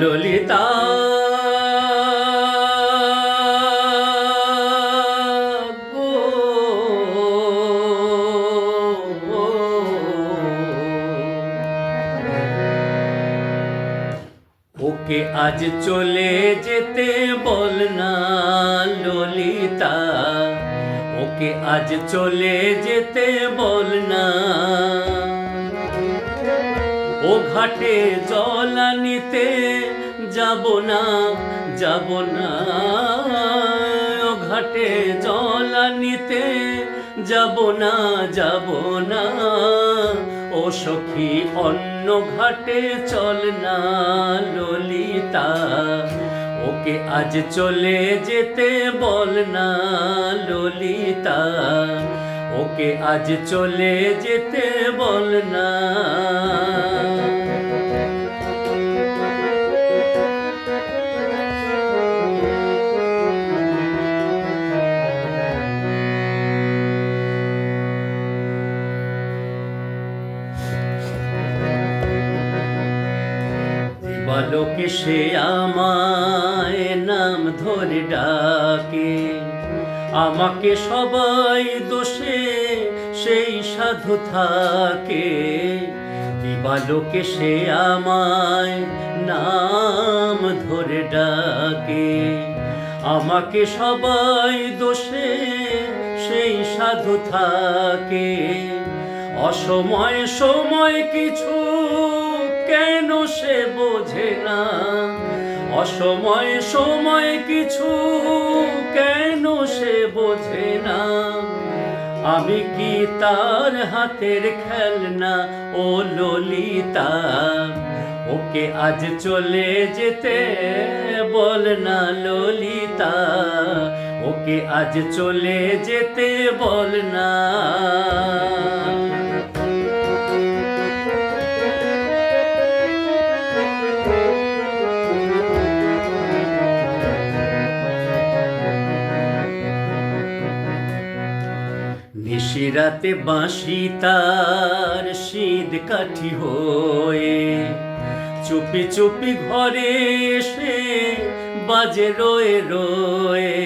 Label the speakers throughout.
Speaker 1: ললিতা। ওকে আজ চলে যেতে বল না ললিতা। ওকে আজ চলে যেতে বল না। ও ঘাটে জল আনিতে যাব না যাব না। ও ঘাটে জল আনিতে যাব না যাব না। ও সখী, অন্য ঘাটে চল না ললিতা। ওকে আজ চলে যেতে বল না ললিতা। ওকে আজ চলে যেতে বল না বালকে সে আমায় নাম ধরে ডাকে। আমাকে সবাই দোষে, সেই সাধু থাকে। দিবালোকে সে আমায় নাম ধরে ডাকে। আমাকে সবাই দোষে, সেই সাধু থাকে। অসময় সময় কিছু কেন সে বোঝে না? অসময় সময় কিছু কেন সে বোঝে না? আমি কি তার হাতের খেলনা ও ললিতা? ওকে আজ চলে যেতে বল না ললিতা। ওকে আজ চলে যেতে বল না। নিশিরাতে বাঁশি তার শীত কাঠি হয়ে চুপি চুপি ঘরে এসে বাজে রয়ে রয়ে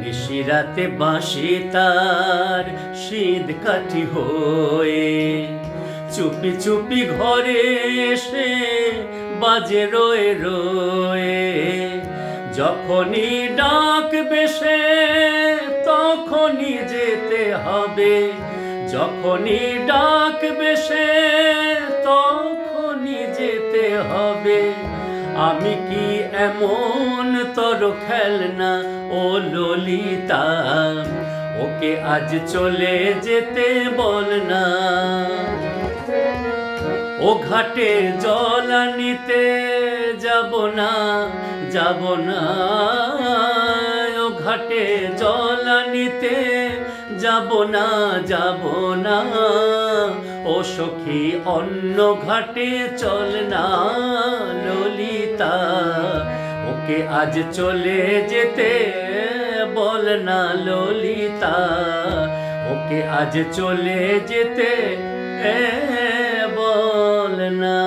Speaker 1: নিশিরাতে বাঁশি তার শীত কাঠি হয়ে চুপি চুপি ঘরে এসে বাজে রয়ে রয়ে যখনই ডাক বেশে হবে। যখনই ডাক বেশে তখনই যেতে হবে। আমি কি এমন তর খেলনা, ও ললিতা? ওকে আজ চলে যেতে বল না। ও ঘাটে জল আনিতে যাব না যাব না। ঘাটে জল আনিতে যাব না যাব না। ও সখী, অন্য ঘাটে চল না, ললিতা। ওকে আজ চলে যেতে বল না, ললিতা। ওকে আজ চলে যেতে বল না।